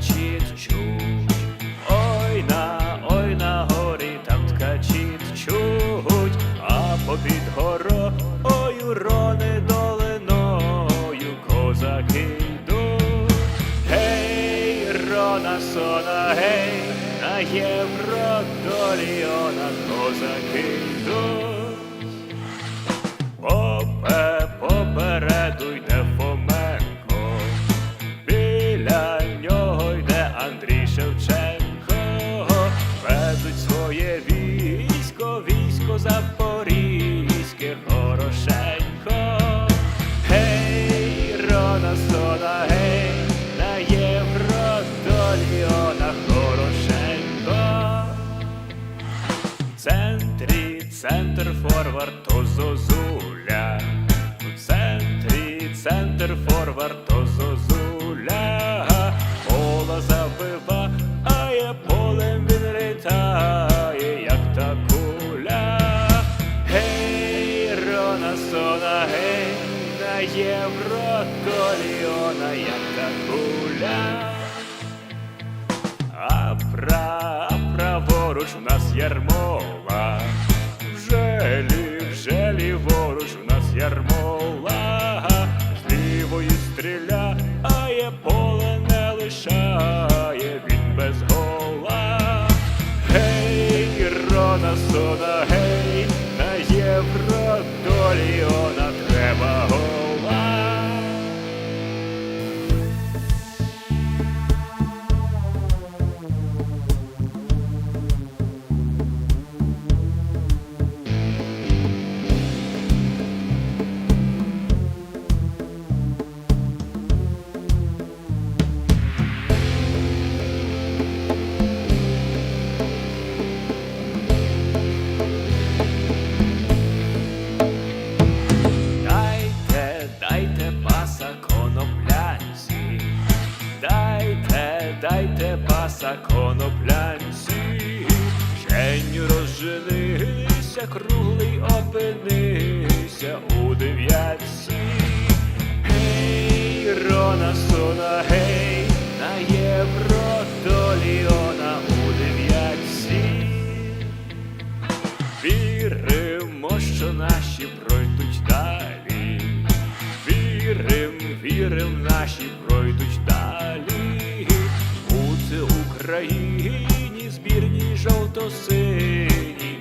течуть. Ой на, ой на горі там ткачі тчуть, а попід горою рони долиною козаки йдуть. Гей, рона сона, гей, на євро до Ліона козаки йдуть. Центр форвард то зозуля. В центрі центр форвард то зозуля. Пола забиває, полем він літає, як та куля. Гей, Рона Сона, гей, на євро до Ліона, як та куля. А пра, праворуч у нас ярмола, ярмола, з лівої стріляє, поле не лишає, він без гола. Гей, Рона Сона, гей, на євро паса коноплянці, Женю розженися, круглий опинися у дев'ятці. Гей, Рона Сона, гей, на євро до Ліона у дев'ятці. Віримо, що наші пройдуть далі. Вірим, вірим, наші пройдуть далі. Бути Україні збірній жовто-синій